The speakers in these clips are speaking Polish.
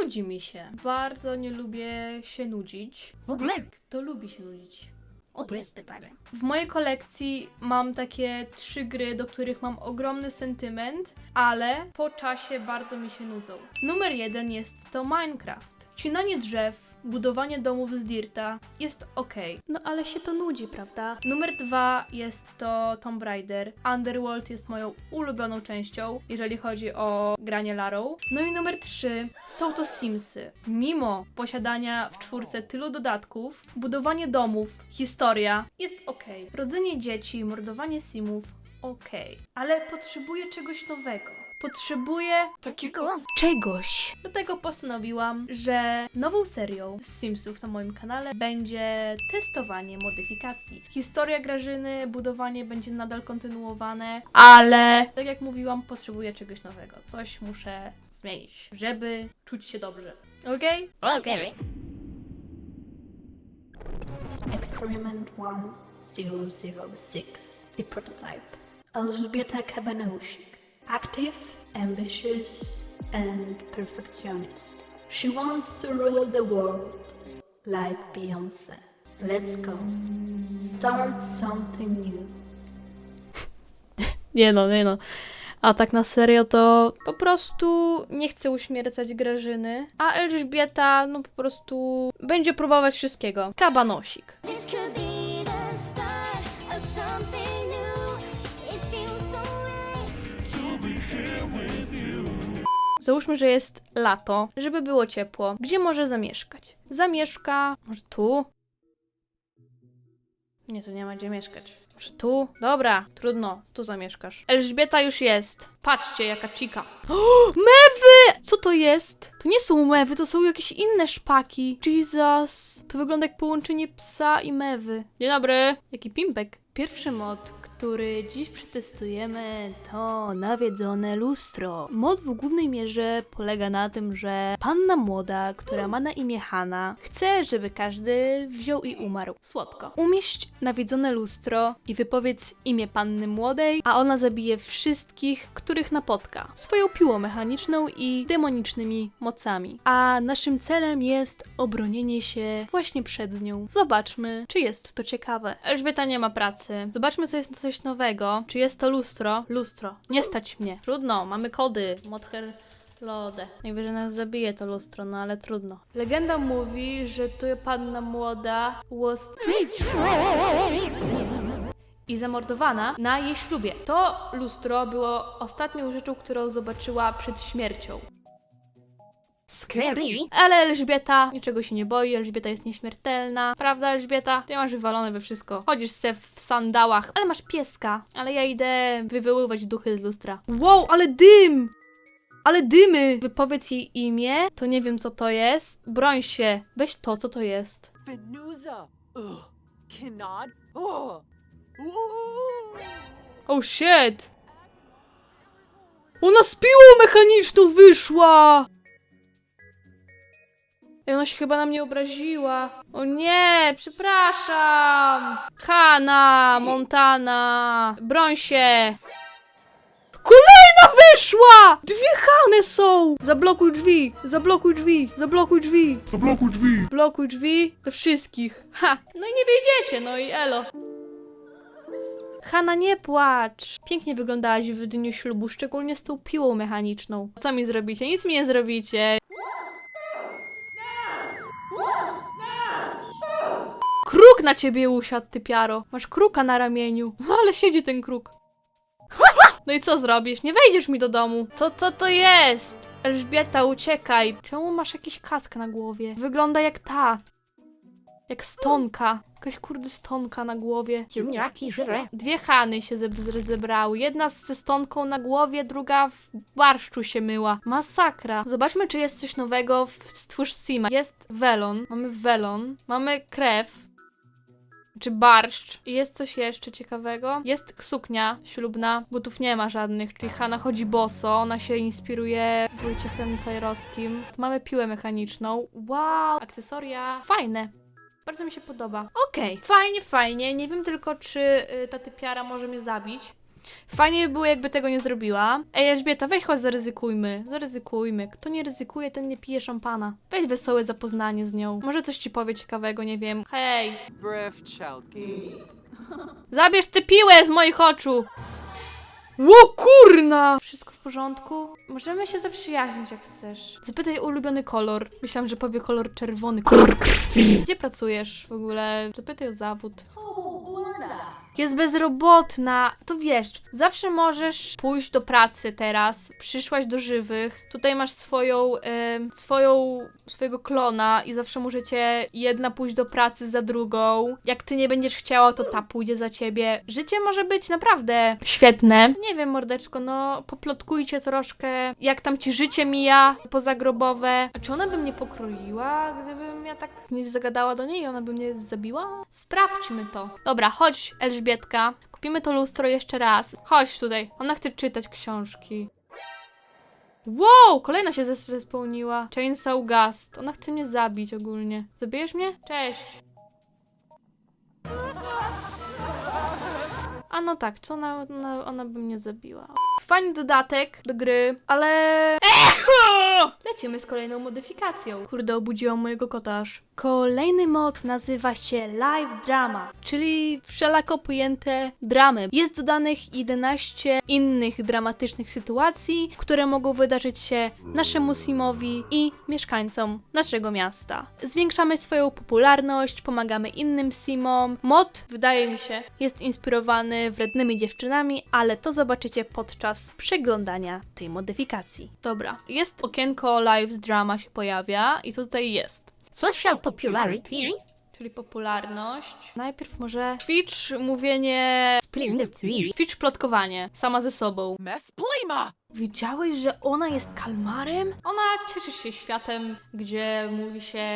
Nudzi mi się. Bardzo nie lubię się nudzić. W ogóle? To lubi się nudzić. O, to jest pytanie. W mojej kolekcji mam takie trzy gry, do których mam ogromny sentyment, ale po czasie bardzo mi się nudzą. Numer jeden jest to Minecraft. Cinanie drzew, budowanie domów z dirta jest ok. No ale się to nudzi, prawda? Numer dwa jest to Tomb Raider. Underworld jest moją ulubioną częścią, jeżeli chodzi o granie Larą. No i numer trzy są to Simsy. Mimo posiadania w czwórce tylu dodatków, budowanie domów, historia jest ok. Rodzenie dzieci, mordowanie Simów ok. Ale potrzebuję czegoś nowego. Potrzebuję Takiego? czegoś. Dlatego postanowiłam, że nową serią z Simsów na moim kanale będzie testowanie modyfikacji. Historia Grażyny, budowanie będzie nadal kontynuowane, ale tak jak mówiłam, potrzebuję czegoś nowego. Coś muszę zmienić, żeby czuć się dobrze. Okej? Okej. Experiment 1006, the prototype. Elżbieta Kabanowsik. Active, ambitious, and perfectionist. She wants to rule the world like Beyonce. Let's go. Start something new. Nie no, nie no. A tak na serio to po prostu nie chcę uśmiercać Grażyny, a Elżbieta no po prostu będzie próbować wszystkiego. Kabanosik. Załóżmy, że jest lato, żeby było ciepło. Gdzie może zamieszkać? Zamieszka. Może tu? Nie, tu nie ma gdzie mieszkać. Może tu? Dobra, trudno, tu zamieszkasz. Elżbieta już jest. Patrzcie, jaka cika. O, mewy! Co to jest? To nie są mewy, to są jakieś inne szpaki. Jesus. To wygląda jak połączenie psa i mewy. Dzień dobry. Jaki pimpek. Pierwszy mod, który dziś przetestujemy, to nawiedzone lustro. Mod w głównej mierze polega na tym, że panna młoda, która ma na imię Hanna, chce, żeby każdy wziął i umarł. Słodko. Umieść nawiedzone lustro i wypowiedz imię panny młodej, a ona zabije wszystkich, których napotka. Swoją piłą mechaniczną i demonicznymi mocami. A naszym celem jest obronienie się właśnie przed nią. Zobaczmy, czy jest to ciekawe. Elżbieta nie ma pracy. Zobaczmy, co jest coś nowego. Czy jest to lustro? Lustro. Nie stać mnie. Trudno, mamy kody. Modher Lodę. Najwyżej nas zabije to lustro, no ale trudno. Legenda mówi, że tu panna młoda was i zamordowana na jej ślubie. To lustro było ostatnią rzeczą, którą zobaczyła przed śmiercią. Scary? Ale Elżbieta niczego się nie boi, Elżbieta jest nieśmiertelna. Prawda, Elżbieta? Ty masz wywalone we wszystko. Chodzisz se w sandałach, ale masz pieska. Ale ja idę wywoływać duchy z lustra. Wow, ale dym! Ale dymy! Wypowiedz jej imię, to nie wiem co to jest. Broń się, weź to, co to jest. Venusa. Ugh. Cannot. Ooh. Oh shit! Ona z piłą mechaniczną wyszła! I ona się chyba na mnie obraziła. O nie, przepraszam! Hanna, Montana, broń się! Kolejna wyszła! Dwie Hany są! Zablokuj drzwi, zablokuj drzwi, zablokuj drzwi. Zablokuj drzwi! Blokuj drzwi do wszystkich. Ha! No i nie wiedziecie, no i elo. Hanna, nie płacz. Pięknie wyglądałaś w dniu ślubu, szczególnie z tą piłą mechaniczną. Co mi zrobicie? Nic mi nie zrobicie. Na ciebie usiadł, ty piaro. Masz kruka na ramieniu. No ale siedzi ten kruk. No i co zrobisz? Nie wejdziesz mi do domu. Co, co to jest? Elżbieta, uciekaj. Czemu masz jakiś kask na głowie? Wygląda jak ta. Jak stonka. Jakaś kurde stonka na głowie. Ziemniaki żre. Dwie Hany się ze- zebrały. Jedna ze stonką na głowie, druga w barszczu się myła. Masakra. Zobaczmy, czy jest coś nowego w Stwórz Sima. Jest welon. Mamy welon. Mamy krew. Czy barszcz. Jest coś jeszcze ciekawego. Jest suknia ślubna. Butów nie ma żadnych, czyli Hanna chodzi boso. Ona się inspiruje Wojciechem Cajrowskim. Mamy piłę mechaniczną. Wow! Akcesoria. Fajne. Bardzo mi się podoba. Okej, fajnie, fajnie. Nie wiem tylko, czy y, ta typiara może mnie zabić. Fajnie by było, jakby tego nie zrobiła. Ej, Elżbieta, weź chodź, zaryzykujmy. Zaryzykujmy. Kto nie ryzykuje, ten nie pije szampana. Weź wesołe zapoznanie z nią. Może coś ci powie ciekawego, nie wiem. Hej, zabierz tę piłę z moich oczu! Ło kurna! Wszystko w porządku? Możemy się zaprzyjaźnić jak chcesz. Zapytaj o ulubiony kolor. Myślałam, że powie kolor czerwony. Kolor krwi. Gdzie pracujesz w ogóle? Zapytaj o zawód. Jest bezrobotna. To wiesz, zawsze możesz pójść do pracy teraz. Przyszłaś do żywych. Tutaj masz swoją, swoją, swojego klona i zawsze możecie jedna pójść do pracy za drugą. Jak ty nie będziesz chciała, to ta pójdzie za ciebie. Życie może być naprawdę świetne. Nie wiem, mordeczko, no poplotkujcie troszkę, jak tam ci życie mija pozagrobowe. A czy ona by mnie pokroiła, gdybym ja tak nie zagadała do niej ona by mnie zabiła? Sprawdźmy to. Dobra, chodź, Elżbietka. Kupimy to lustro jeszcze raz. Chodź tutaj. Ona chce czytać książki. Wow, kolejna się zes- spełniła. Chainsaw Gust. Ona chce mnie zabić ogólnie. Zabijesz mnie? Cześć. A no tak, co ona, ona, ona by mnie zabiła. Fajny dodatek do gry, ale... Echo! Lecimy z kolejną modyfikacją. Kurde, obudziłam mojego kota aż. Kolejny mod nazywa się Live Drama, czyli wszelako pojęte dramy. Jest dodanych 11 innych dramatycznych sytuacji, które mogą wydarzyć się naszemu Simowi i mieszkańcom naszego miasta. Zwiększamy swoją popularność, pomagamy innym Simom. Mod, wydaje mi się, jest inspirowany wrednymi dziewczynami, ale to zobaczycie podczas przeglądania tej modyfikacji. Dobra, jest okienko Live Drama się pojawia i tutaj jest? Social popularity. Czyli popularność. Najpierw może Twitch, mówienie. Splendid theory. Twitch, plotkowanie. Sama ze sobą. Mess Plima! Wiedziałeś, że ona jest kalmarem? Ona cieszy się światem, gdzie mówi się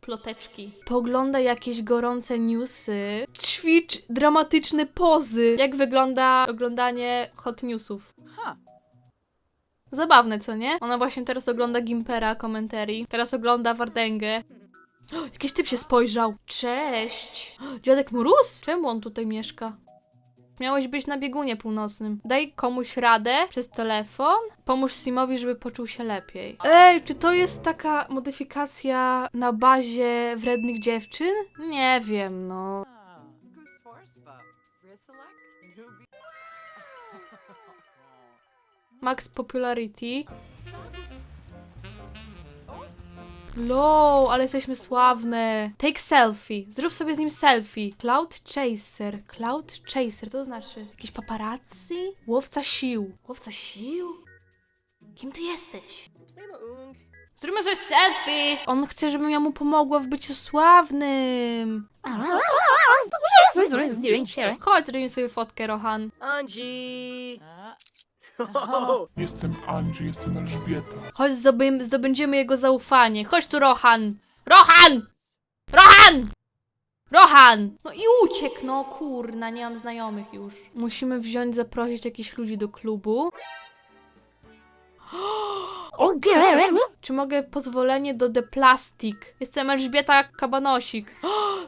ploteczki. Pogląda jakieś gorące newsy. Ćwicz dramatyczne pozy. Jak wygląda oglądanie hot newsów? Huh. Zabawne, co nie? Ona właśnie teraz ogląda Gimpera komentarii. Teraz ogląda Wardęgę. O, Jakiś typ się spojrzał. Cześć. O, Dziadek Mróz? Czemu on tutaj mieszka? Miałeś być na biegunie północnym. Daj komuś radę przez telefon. Pomóż Simowi, żeby poczuł się lepiej. Ej, czy to jest taka modyfikacja na bazie wrednych dziewczyn? Nie wiem, no. Max Popularity. Low, ale jesteśmy sławne. Take selfie. Zrób sobie z nim selfie. Cloud Chaser. Cloud Chaser, to znaczy jakiś paparazzi? Łowca sił. Łowca sił? Kim ty jesteś? Zróbmy sobie selfie. On chce, żebym ja mu pomogła w byciu sławnym. Chodź, zrobimy sobie fotkę, Rohan. Angie! Jestem Andrzej, jestem Elżbieta. Chodź, zdobym, zdobędziemy jego zaufanie. Chodź tu, Rohan! Rohan! Rohan! Rohan! No i uciekł, no kurna, nie mam znajomych już. Musimy wziąć, zaprosić jakichś ludzi do klubu. Okay. Czy mogę pozwolenie do The Plastic? Jestem Elżbieta Kabanosik.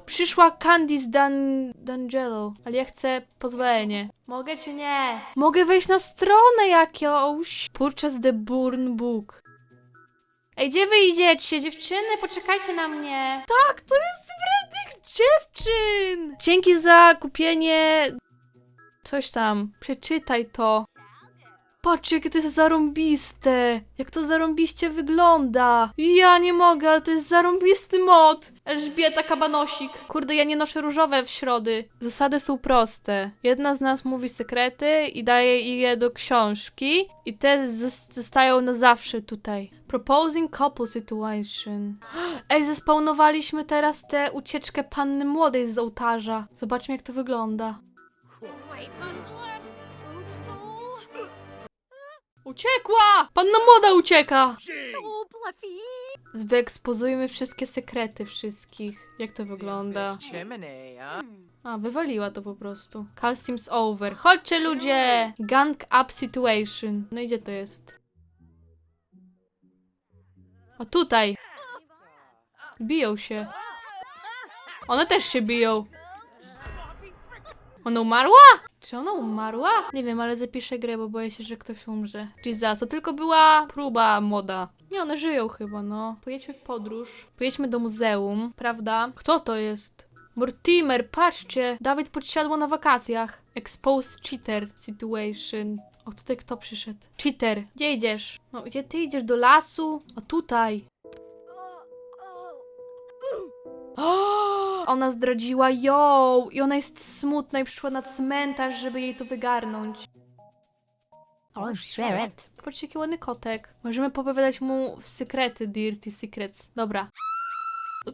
Przyszła Candice Dan... D'Angelo, ale ja chcę pozwolenie. Mogę czy nie? Mogę wejść na stronę jakąś. Purchase the Burn Book. Ej, gdzie wy idziecie? Dziewczyny, poczekajcie na mnie. Tak, to jest wrednych dziewczyn! Dzięki za kupienie... Coś tam. Przeczytaj to. Patrzcie, jakie to jest zarąbiste! Jak to zarąbiście wygląda! Ja nie mogę, ale to jest zarąbisty mod! Elżbieta Kabanosik. Kurde, ja nie noszę różowe w środy. Zasady są proste. Jedna z nas mówi sekrety i daje je do książki i te zos- zostają na zawsze tutaj. Proposing couple situation. Ej, zespawnowaliśmy teraz tę ucieczkę panny młodej z ołtarza. Zobaczmy, jak to wygląda. Uciekła! Panna młoda ucieka! Bluffy! Wyeksponujmy wszystkie sekrety wszystkich. Jak to wygląda? Chimney, huh? A, wywaliła to po prostu. Calcium's over. Chodźcie ludzie! Gang up situation. No i gdzie to jest? O tutaj. Biją się. One też się biją. Ona umarła? Czy ona umarła? Nie wiem, ale zapiszę grę, bo boję się, że ktoś umrze. Jesus, to tylko była próba moda. Nie, one żyją chyba, no. Pojedźmy w podróż. Pojedźmy do muzeum, prawda? Kto to jest? Mortimer, patrzcie! Dawid podsiadło na wakacjach. Exposed cheater situation. O, tutaj kto przyszedł? Cheater, gdzie idziesz? No, gdzie ty idziesz? Do lasu? A tutaj. Ona zdradziła ją i ona jest smutna i przyszła na cmentarz, żeby jej to wygarnąć. Oh, shit. Patrzcie, jaki ładny kotek. Możemy popowiadać mu w sekrety, Dirty Secrets. Dobra.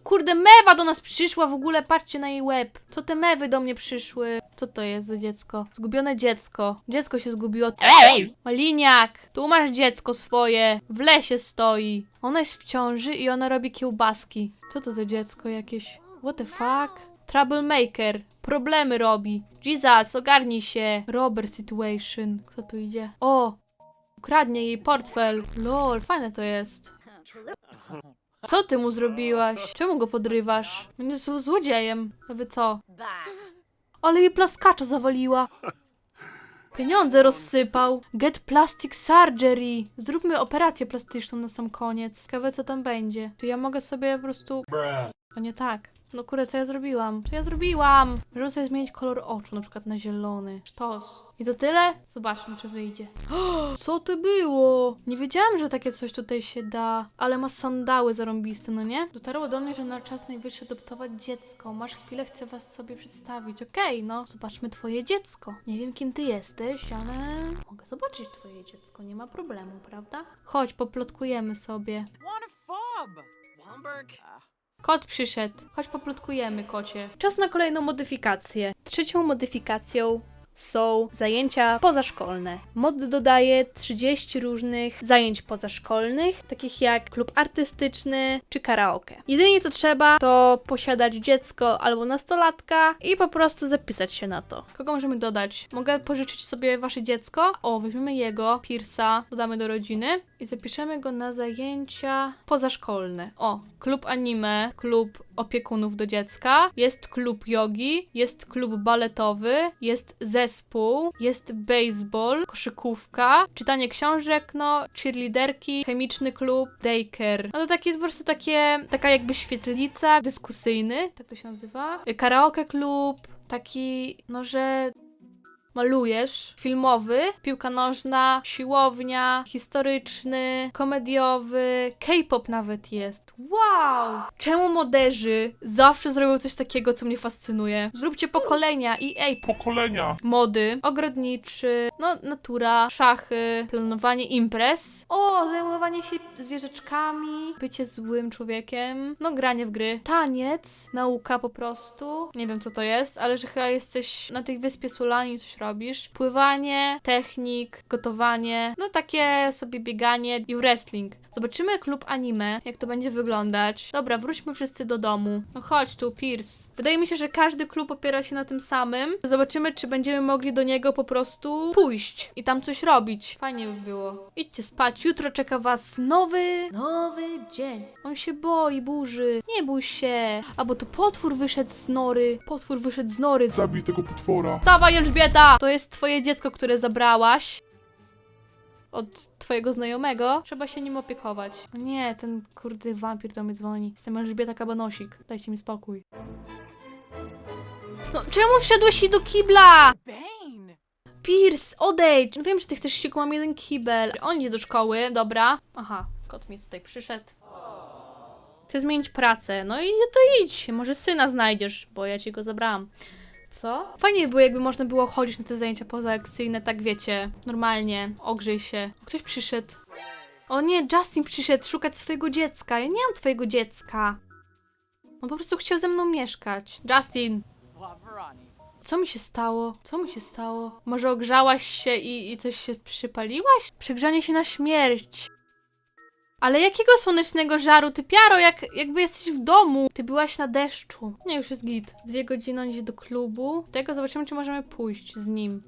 Kurde, mewa do nas przyszła w ogóle, patrzcie na jej łeb. Co te mewy do mnie przyszły? Co to jest za dziecko? Zgubione dziecko. Dziecko się zgubiło. Maliniak, tu masz dziecko swoje. W lesie stoi. Ona jest w ciąży i ona robi kiełbaski. Co to za dziecko jakieś? What the fuck? Troublemaker. Problemy robi. Jesus, ogarnij się. Robber situation. Kto tu idzie? O! Ukradnie jej portfel. Lol, fajne to jest. Co ty mu zrobiłaś? Czemu go podrywasz? On jest złodziejem. A wy co? Ale jej plaskacza zawaliła. Pieniądze rozsypał. Get plastic surgery. Zróbmy operację plastyczną na sam koniec. Ciekawe co tam będzie. Czy ja mogę sobie po prostu... O nie tak. No kurde, co ja zrobiłam? Co ja zrobiłam? Możemy sobie zmienić kolor oczu, na przykład na zielony. Sztos. I to tyle? Zobaczmy, czy wyjdzie. Co to było? Nie wiedziałam, że takie coś tutaj się da. Ale ma sandały zarąbiste, no nie? Dotarło do mnie, że na czas najwyższy adoptować dziecko. Masz chwilę, chcę was sobie przedstawić. Okej, no. Zobaczmy twoje dziecko. Nie wiem, kim ty jesteś, ale mogę zobaczyć twoje dziecko. Nie ma problemu, prawda? Chodź, poplotkujemy sobie. Want a fob? Blomberg. Kot przyszedł. Chodź poplotkujemy, kocie. Czas na kolejną modyfikację. Trzecią modyfikacją są zajęcia pozaszkolne. Mod dodaje 30 różnych zajęć pozaszkolnych, takich jak klub artystyczny czy karaoke. Jedynie co trzeba, to posiadać dziecko albo nastolatka i po prostu zapisać się na to. Kogo możemy dodać? Mogę pożyczyć sobie wasze dziecko. O, weźmiemy jego, Piersa, dodamy do rodziny i zapiszemy go na zajęcia pozaszkolne. O, klub anime, klub opiekunów do dziecka, jest klub jogi, jest klub baletowy, jest zespół, jest baseball, koszykówka, czytanie książek, no, cheerleaderki, chemiczny klub, daycare. No to takie po prostu takie, taka jakby świetlica, dyskusyjny, tak to się nazywa, karaoke klub, taki, no że malujesz, filmowy, piłka nożna, siłownia, historyczny, komediowy, K-pop nawet jest. Wow! Czemu moderzy zawsze zrobią coś takiego, co mnie fascynuje? Zróbcie pokolenia i ej, Pokolenia. mody, ogrodniczy, no natura, szachy, planowanie imprez, o, zajmowanie się zwierzeczkami, bycie złym człowiekiem, no granie w gry, taniec, nauka po prostu, nie wiem co to jest, ale że chyba jesteś na tej wyspie Sulani coś robisz, pływanie, technik, gotowanie, no takie sobie bieganie i wrestling. Zobaczymy klub anime, jak to będzie wyglądać. Dobra, wróćmy wszyscy do domu. No chodź tu, Pierce. Wydaje mi się, że każdy klub opiera się na tym samym. Zobaczymy, czy będziemy mogli do niego po prostu pójść i tam coś robić. Fajnie by było. Idźcie spać, jutro czeka was nowy, nowy dzień. On się boi burzy. Nie bój się. Albo to potwór wyszedł z nory. Potwór wyszedł z nory. Zabij tego potwora. Dawaj, Elżbieta! To jest twoje dziecko, które zabrałaś od twojego znajomego. Trzeba się nim opiekować. O nie, ten kurde wampir do mnie dzwoni. Jestem Elżbieta Kabanosik. Dajcie mi spokój. No, czemu wszedłeś i do kibla? Pierce, odejdź! No wiem, że ty chcesz siku, mam jeden kibel. On idzie do szkoły, dobra. Aha, kot mi tutaj przyszedł. Chcę zmienić pracę. No i to idź. Może syna znajdziesz, bo ja ci go zabrałam. Co? Fajnie by było, jakby można było chodzić na te zajęcia pozalekcyjne, tak wiecie, normalnie, ogrzej się. Ktoś przyszedł. O nie, Justin przyszedł szukać swojego dziecka. Ja nie mam twojego dziecka. On po prostu chciał ze mną mieszkać. Justin, co mi się stało? Co mi się stało? Może ogrzałaś się i, i coś się przypaliłaś? Przegrzanie się na śmierć. Ale jakiego słonecznego żaru, ty piaro, jak, jakby jesteś w domu. Ty byłaś na deszczu. Nie, już jest git. Dwie godziny on idzie do klubu. Tego zobaczymy, czy możemy pójść z nim.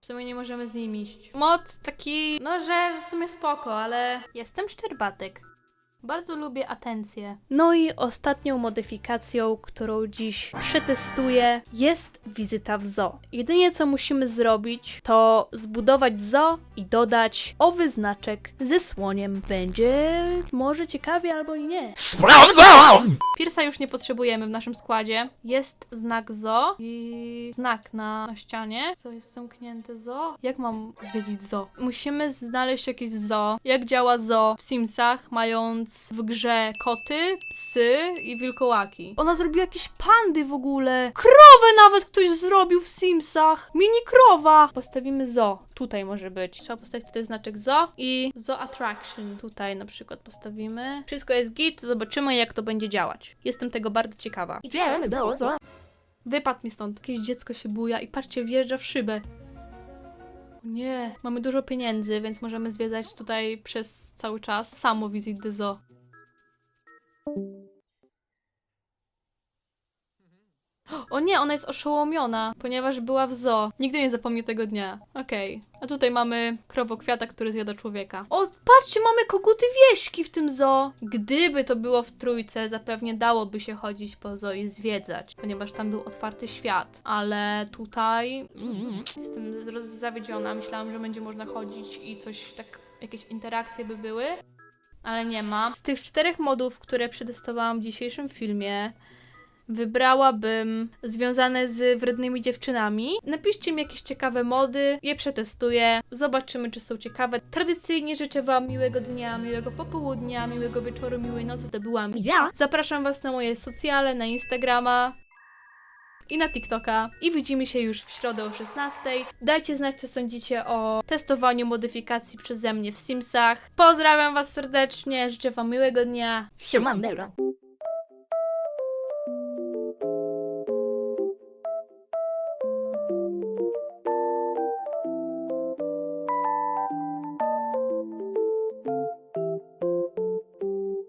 W sumie nie możemy z nim iść. Mod taki, no że w sumie spoko, ale jestem szczerbatek. Bardzo lubię atencję. No i ostatnią modyfikacją, którą dziś przetestuję, jest wizyta w zoo. Jedynie co musimy zrobić, to zbudować zoo i dodać owy znaczek ze słoniem. Będzie może ciekawie albo i nie. Sprawdzam! Piersa już nie potrzebujemy w naszym składzie. Jest znak zo i znak na, na ścianie. Co jest zamknięte zo? Jak mam wiedzieć zo? Musimy znaleźć jakieś zo. Jak działa zo w Simsach, mając w grze koty, psy i wilkołaki. Ona zrobiła jakieś pandy w ogóle. Krowę nawet ktoś zrobił w Simsach. Mini krowa. Postawimy zo. Tutaj może być. Trzeba postawić tutaj znaczek zo i zo attraction. Tutaj na przykład postawimy. Wszystko jest git, zobaczymy jak to będzie działać. Jestem tego bardzo ciekawa. Idziemy do zoo. Wypadł mi stąd. Jakieś dziecko się buja i patrzcie, wjeżdża w szybę. Nie, mamy dużo pieniędzy, więc możemy zwiedzać tutaj przez cały czas. Samo Visit the Zoo. O nie, ona jest oszołomiona, ponieważ była w zoo. Nigdy nie zapomnę tego dnia. Okej. A tutaj mamy krowokwiata, który zjada człowieka. O, patrzcie, mamy koguty wieśki w tym zoo. Gdyby to było w trójce, zapewne dałoby się chodzić po zoo i zwiedzać, ponieważ tam był otwarty świat. Ale tutaj mm, jestem roz- zawiedziona. Myślałam, że będzie można chodzić i coś tak, jakieś interakcje by były. Ale nie ma. Z tych czterech modów, które przetestowałam w dzisiejszym filmie, wybrałabym związane z wrednymi dziewczynami. Napiszcie mi jakieś ciekawe mody, je przetestuję, zobaczymy czy są ciekawe. Tradycyjnie życzę Wam miłego dnia, miłego popołudnia, miłego wieczoru, miłej nocy, to byłam ja. Zapraszam Was na moje socjale, na Instagrama i na TikToka. I widzimy się już w środę o 16. Dajcie znać, co sądzicie o testowaniu modyfikacji przeze mnie w Simsach. Pozdrawiam Was serdecznie, życzę Wam miłego dnia. Siemandero.